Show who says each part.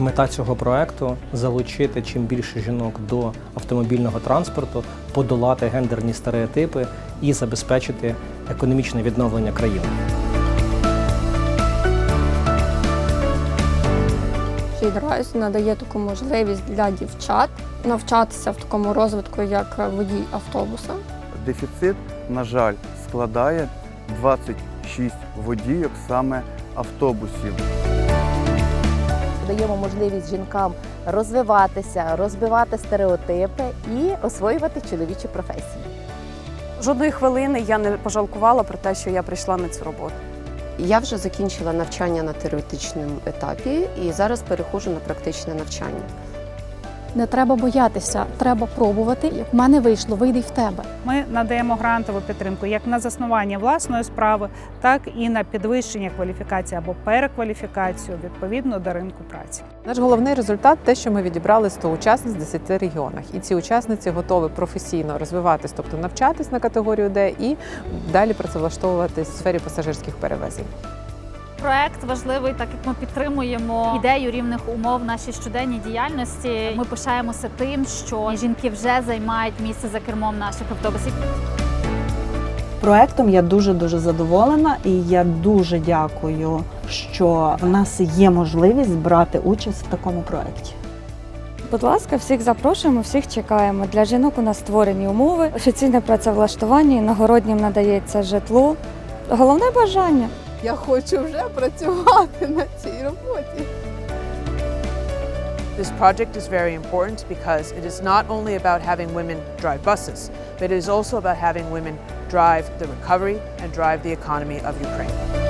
Speaker 1: Мета цього проекту залучити чим більше жінок до автомобільного транспорту, подолати гендерні стереотипи і забезпечити економічне відновлення країни.
Speaker 2: Фідрайс надає таку можливість для дівчат навчатися в такому розвитку, як водій автобуса.
Speaker 3: Дефіцит, на жаль, складає 26 водійок саме автобусів.
Speaker 4: Даємо можливість жінкам розвиватися, розбивати стереотипи і освоювати чоловічі професії.
Speaker 5: Жодної хвилини я не пожалкувала про те, що я прийшла на цю роботу.
Speaker 6: Я вже закінчила навчання на теоретичному етапі і зараз переходжу на практичне навчання.
Speaker 7: Не треба боятися, треба пробувати. Як в мене вийшло, вийде й в тебе.
Speaker 8: Ми надаємо грантову підтримку як на заснування власної справи, так і на підвищення кваліфікації або перекваліфікацію відповідно до ринку праці.
Speaker 9: Наш головний результат те, що ми відібрали 100 учасниць в 10 регіонах, і ці учасниці готові професійно розвиватись, тобто навчатись на категорію Д і далі працевлаштовуватись в сфері пасажирських перевезень.
Speaker 10: Проект важливий, так як ми підтримуємо ідею рівних умов в нашій щоденній діяльності. Ми пишаємося тим, що жінки вже займають місце за кермом наших автобусів.
Speaker 11: Проектом я дуже дуже задоволена, і я дуже дякую, що в нас є можливість брати участь в такому проекті.
Speaker 2: Будь ласка, всіх запрошуємо, всіх чекаємо. Для жінок у нас створені умови, офіційне працевлаштування, іногороднім надається житло. Головне бажання.
Speaker 5: Я хочу вже працювати на цій роботі.
Speaker 12: This project is very important because it is not only about having women drive buses, but it is also about having women drive the recovery and drive the economy of Ukraine.